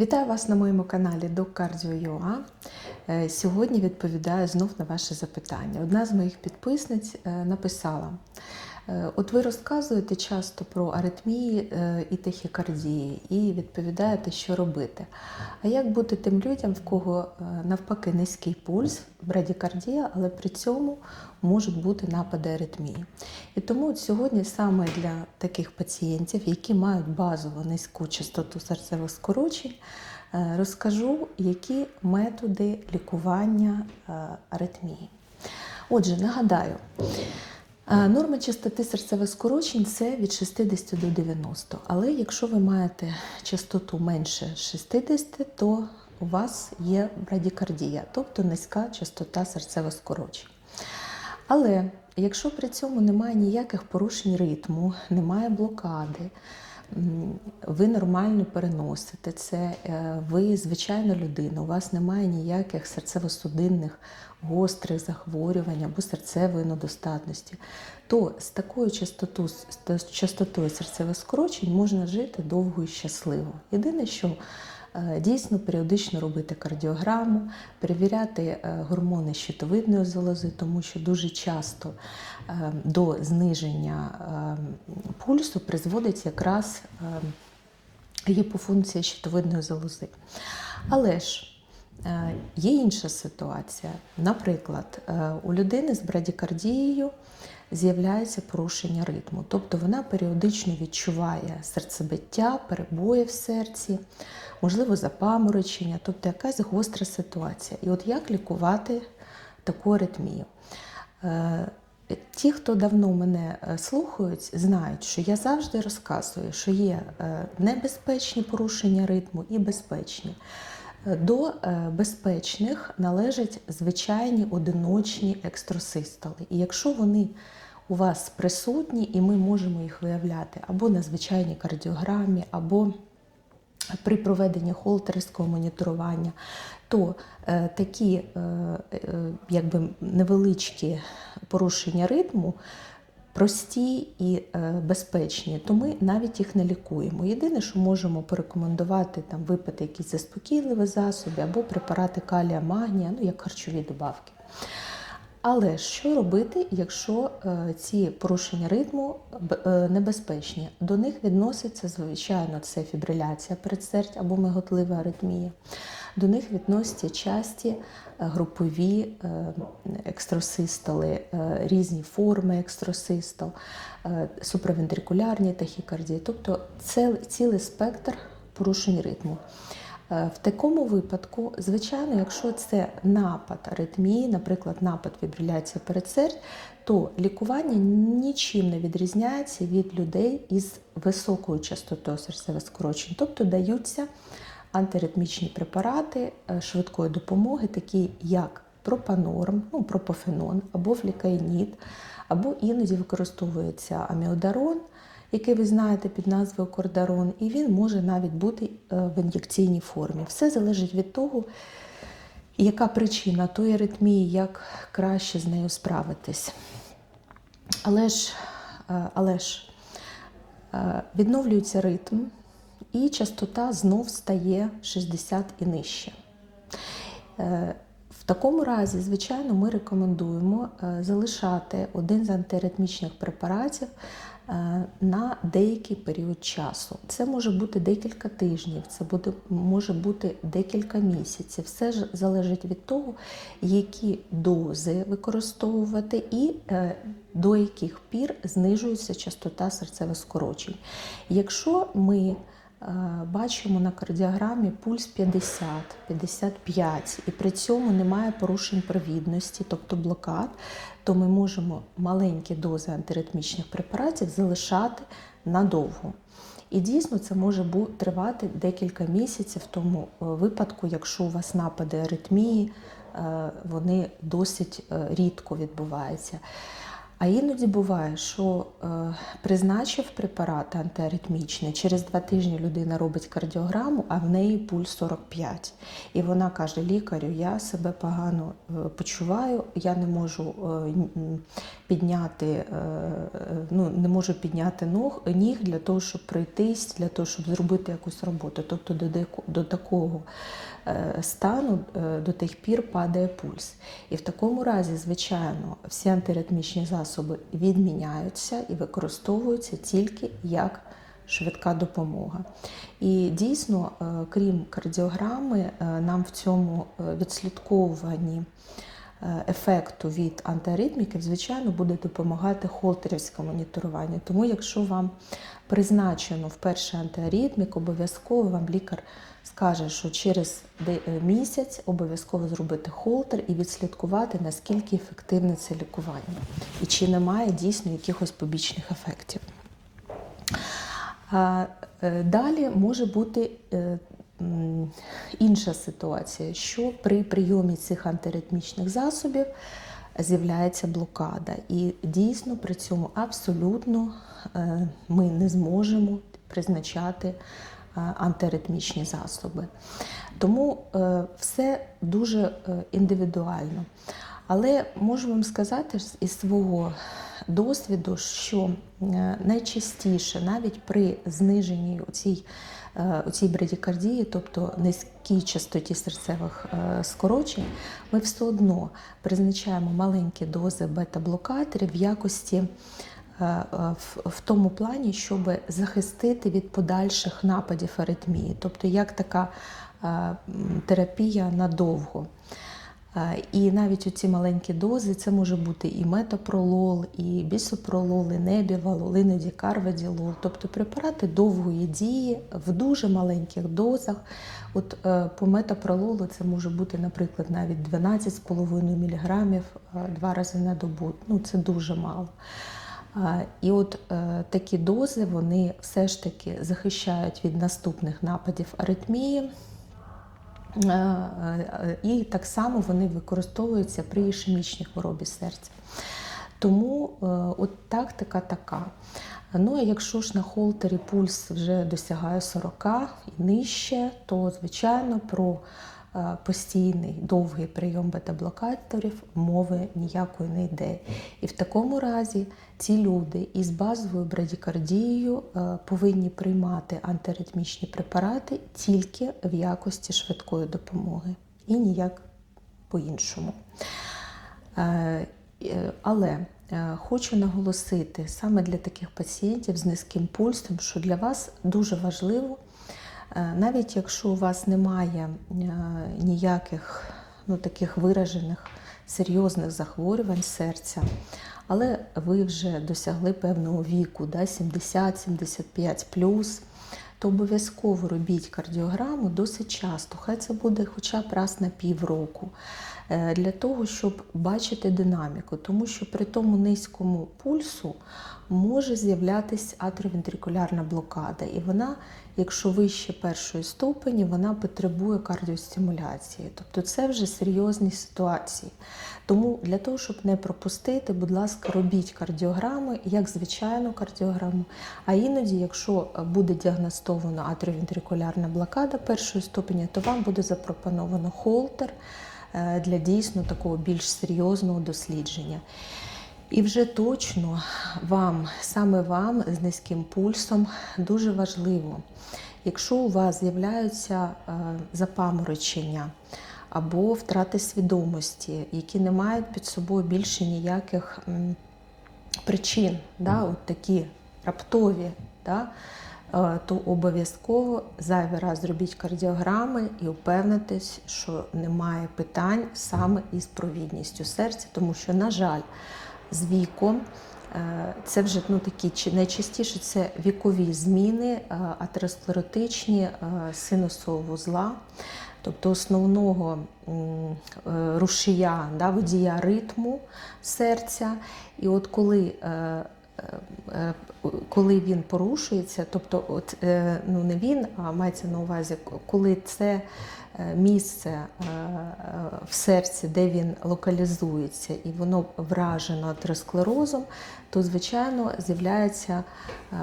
Вітаю вас на моєму каналі DocCardio.ua. Е, Сьогодні відповідаю знов на ваше запитання. Одна з моїх підписниць е, написала: От ви розказуєте часто про аритмії е, і тахікардії, і відповідаєте, що робити. А як бути тим людям, в кого е, навпаки низький пульс, брадікардія, але при цьому можуть бути напади аритмії? І тому от сьогодні саме для таких пацієнтів, які мають базово низьку частоту серцевих скорочень, е, розкажу, які методи лікування е, аритмії. Отже, нагадаю, е, норма частоти серцевих скорочень це від 60 до 90. Але якщо ви маєте частоту менше 60, то у вас є брадікардія, тобто низька частота серцевих скорочень. Але якщо при цьому немає ніяких порушень ритму, немає блокади, ви нормально переносите це, е, ви звичайна людина, у вас немає ніяких серцево-судинних гострих захворювань або серцевої недостатності, то з такою частоту, частотою серцевих скорочень можна жити довго і щасливо. Єдине, що Дійсно, періодично робити кардіограму, перевіряти е, гормони щитовидної залози, тому що дуже часто е, до зниження е, пульсу призводить якраз е, гіпофункція щитовидної залози. Але ж е, є інша ситуація. Наприклад, е, у людини з брадікардією з'являється порушення ритму, тобто вона періодично відчуває серцебиття, перебої в серці, можливо, запаморочення, тобто якась гостра ситуація. І от як лікувати таку аритмію? Е, Ті, хто давно мене е, слухають, знають, що я завжди розказую, що є е, небезпечні порушення ритму і безпечні. До е, безпечних належать звичайні одиночні екстрасистоли. І якщо вони у вас присутні, і ми можемо їх виявляти або на звичайній кардіограмі, або при проведенні холтерського моніторування, то е, такі е, е, якби невеличкі порушення ритму прості і е, безпечні, то ми навіть їх не лікуємо. Єдине, що можемо порекомендувати там випити якісь заспокійливі засоби або препарати калія, магнія, ну як харчові добавки. Але що робити, якщо е, ці порушення ритму е, небезпечні? До них відноситься, звичайно, це фібриляція передсердь або миготлива аритмія. До них відносяться часті е, групові е, екстрасистоли, е, різні форми екстрасистол, е, суправентрикулярні тахікардії, тобто цілий спектр порушень ритму. В такому випадку, звичайно, якщо це напад аритмії, наприклад, напад фібриляції передсердь, то лікування нічим не відрізняється від людей із високою частотою серцевих скорочень, тобто даються антиритмічні препарати е, швидкої допомоги, такі як пропанорм, ну, пропофенон або флікаїнід, або іноді використовується аміодарон, який ви знаєте під назвою кордарон, і він може навіть бути е, в ін'єкційній формі. Все залежить від того, яка причина тої аритмії, як краще з нею справитись. Але ж, е, але ж відновлюється ритм, і частота знов стає 60 і нижче. Е, В такому разі, звичайно, ми рекомендуємо е, залишати один з антиритмічних препаратів е, на деякий період часу. Це може бути декілька тижнів, це буде, може бути декілька місяців. Все ж залежить від того, які дози використовувати і до яких пір знижується частота серцевих скорочень. Якщо ми Бачимо на кардіограмі пульс 50, 55, і при цьому немає порушень провідності, тобто блокад, то ми можемо маленькі дози антиритмічних препаратів залишати надовго. І дійсно це може тривати декілька місяців в тому е, випадку, якщо у вас напади аритмії, е, вони досить е, рідко відбуваються. А іноді буває, що е, призначив препарат антиаритмічний, через два тижні людина робить кардіограму, а в неї пульс 45. І вона каже: лікарю, я себе погано е, почуваю, я не можу е, підняти, е, ну, не можу підняти ног, ніг для того, щоб пройтись, для того, щоб зробити якусь роботу. Тобто до, до такого е, стану е, до тих пір падає пульс. І в такому разі, звичайно, всі антиритмічні засоби відміняються і використовуються тільки як швидка допомога. І дійсно, е, крім кардіограми, е, нам в цьому е, відслідковуванні е, ефекту від антиаритміків, звичайно, буде допомагати холтерівське моніторування. Тому, якщо вам призначено вперше антиаритмік, обов'язково вам лікар скаже, що через е, місяць обов'язково зробити холтер і відслідкувати, наскільки ефективне це лікування, і чи немає дійсно якихось побічних ефектів. Е, Далі може бути е, інша ситуація, що при прийомі цих антиритмічних засобів з'являється блокада. І дійсно при цьому абсолютно е, ми не зможемо призначати е, антиритмічні засоби. Тому е, все дуже індивідуально. Але можу вам сказати із свого досвіду, що е, найчастіше, навіть при зниженні цій, е, цій брадікардії, тобто низькій частоті серцевих е, скорочень, ми все одно призначаємо маленькі дози бета-блокаторів в якості. В, тому плані, щоб захистити від подальших нападів аритмії, тобто як така терапія надовго. Е, І навіть у ці маленькі дози це може бути і метапролол, і бісопролол, і небівалол, іноді карваділол, тобто препарати довгої дії в дуже маленьких дозах. От е, по метапрололу це може бути, наприклад, навіть 12,5 мг е, два рази на добу. Ну це дуже мало. І от такі дози вони все ж таки захищають від наступних нападів аритмії. Е, е, І так само вони використовуються при ішемічній хворобі серця. Тому е, от тактика така. Ну а якщо ж на холтері пульс вже досягає 40 і нижче, то звичайно про постійний довгий прийом бета-блокаторів мови ніякої не йде. І в такому разі ці люди із базовою брадікардією е, повинні приймати антиритмічні препарати тільки в якості швидкої допомоги і ніяк по-іншому. Е, е, Але е, хочу наголосити саме для таких пацієнтів з низьким пульсом, що для вас дуже важливо, е, навіть якщо у вас немає е, ніяких ну, таких виражених серйозних захворювань серця, але ви вже досягли певного віку, да, 70-75 плюс, то обов'язково робіть кардіограму досить часто. Хай це буде хоча б раз на півроку. е, Для того, щоб бачити динаміку, тому що при тому низькому пульсу може з'являтися атровентрикулярна блокада, і вона, якщо вище першої ступені, вона потребує кардіостимуляції. Тобто це вже серйозні ситуації. Тому для того, щоб не пропустити, будь ласка, робіть кардіограми, як звичайну кардіограму. А іноді, якщо буде діагностовано атровентрикулярна блокада першої ступені, то вам буде запропоновано холтер е, для дійсно такого більш серйозного дослідження. І вже точно вам, саме вам з низьким пульсом, дуже важливо, якщо у вас з'являються е, запаморочення або втрати свідомості, які не мають під собою більше ніяких причин, да, от такі раптові, да, е, то обов'язково зайвий раз зробіть кардіограми і упевнитись, що немає питань саме із провідністю серця, тому що, на жаль, з віком. е, Це вже ну, такі найчастіше це вікові зміни, е, атеросклеротичні е, синусового вузла, тобто основного рушія, да, водія ритму серця. І от коли коли він порушується, тобто, от, ну не він, а мається на увазі, коли це місце е, е, в серці, де він локалізується, і воно вражено атеросклерозом, то звичайно з'являється е,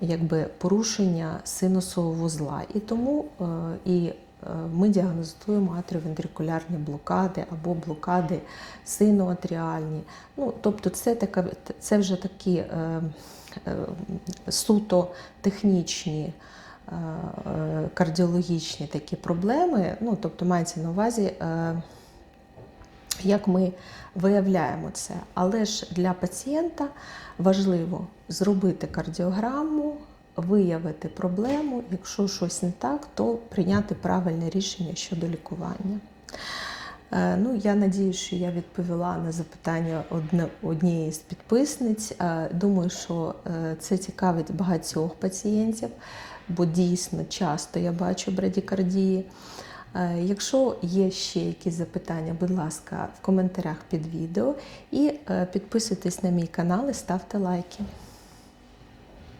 якби порушення синусового вузла. І тому е, і е, ми діагностуємо атріовентрикулярні блокади або блокади синоатріальні. Ну, тобто це, така, це вже такі е, е, суто технічні. Е, Кардіологічні такі проблеми, ну тобто мається на увазі, е, як ми виявляємо це. Але ж для пацієнта важливо зробити кардіограму, виявити проблему. Якщо щось не так, то прийняти правильне рішення щодо лікування. Е, Ну, я надію, що я відповіла на запитання однієї з підписниць. Е, Думаю, що е, це цікавить багатьох пацієнтів, бо дійсно часто я бачу брадікардії. Якщо є ще якісь запитання, будь ласка, в коментарях під відео і підписуйтесь на мій канал і ставте лайки.